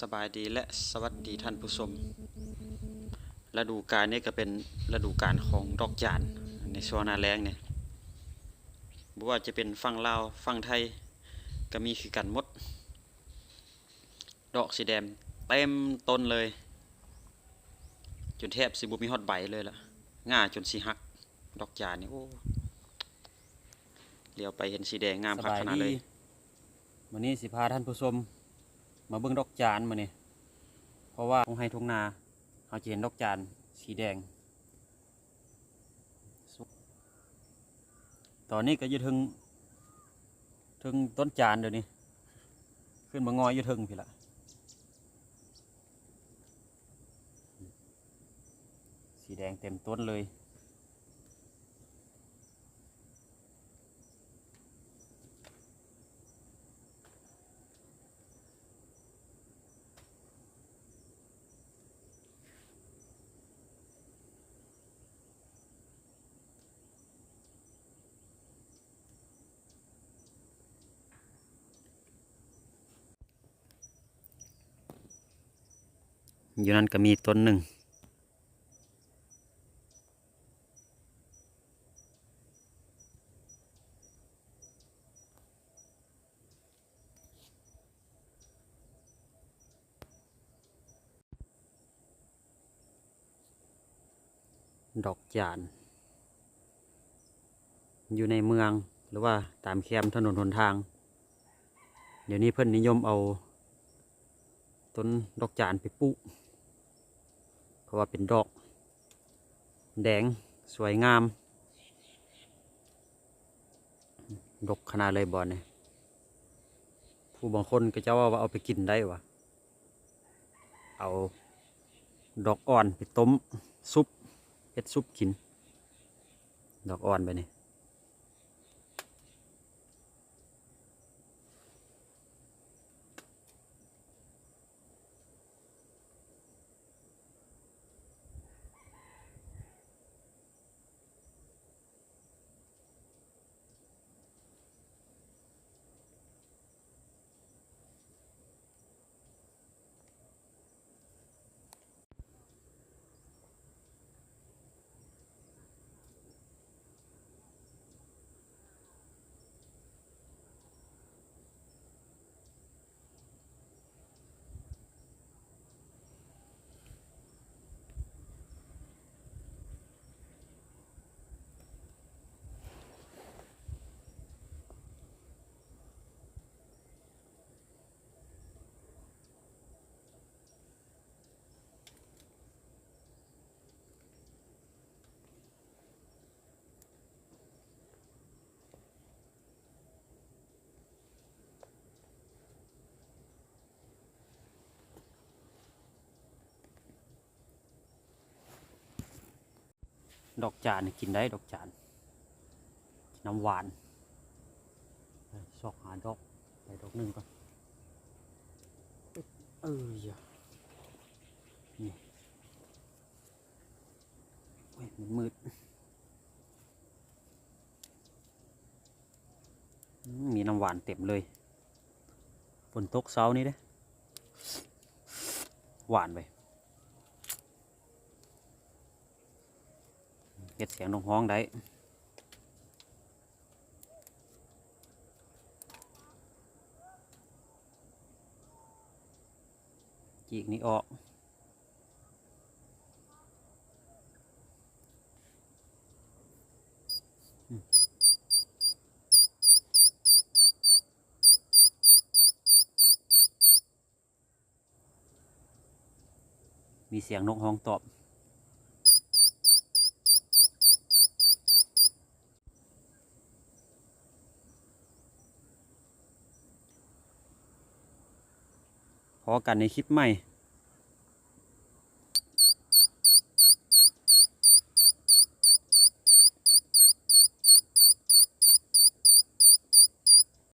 สบายดีและสวัสดีท่านผู้ชมฤดูกาลนี้ก็เป็นฤดูกาลของดอกจานในช่วงหน้าแล้งเนี่ยบ่ว่าจะเป็นฝั่งลาวฝั่งไทยก็มีคือกันหมด ดอกสีแดงเต็มต้นเลยจนแทบสิบ่มีฮอดใบเลยล่ะง่าจนสิหัก ดอกจานนี่โอ้เลี้ยวไปเห็นสีแดงงามสคักขนาดเลยวันนี้สิพาท่านผู้ชม มาเบิ่งดอกจานมาเนี่ยเพราะว่าทงให้ทงนาเราจะเห็นดอกจานสีแดง ตอนนี้ก็ยู่ถึงถึงต้นจานเดี๋ยวนี้ ขึ้นมางอยยู่ถึงพี่ละสีแดงเต็มต้นเลย อยู่นั่นก็มีต้นหนึ่ง ดอกจาน อยู่ในเมืองหรือว่าตามแคมถนนหนทาง เดี๋ยวนี้เพิ่อนนิยมเอา ต้นดอกจานไปปลูกเพราะว่าเป็นดอก แดงสวยงาม ดกขนาดเลยบอลเนี่ยผู้บางคนก็จะว่าว่าเอาไปกินได้วะเอาดอกอ่อนไปต้มซุปเฮ็ดซุปกิน ดอกอ่อนไปนี่ ดอกจานกินได้ดอกจานน้ำหวานไปซอกหาดอกไปดอกหนึ่งก่อนเอออย่านี่โอ้ยมันมืดมมีน้ำหวานเต็มเลยฝนตกเช้านี้เด้หวานไป ฮ็ดเสียงนกฮ้องได้จีกนี้ออกมมีเสียงนกฮ้องตอบ พอกันในคลิปใหม่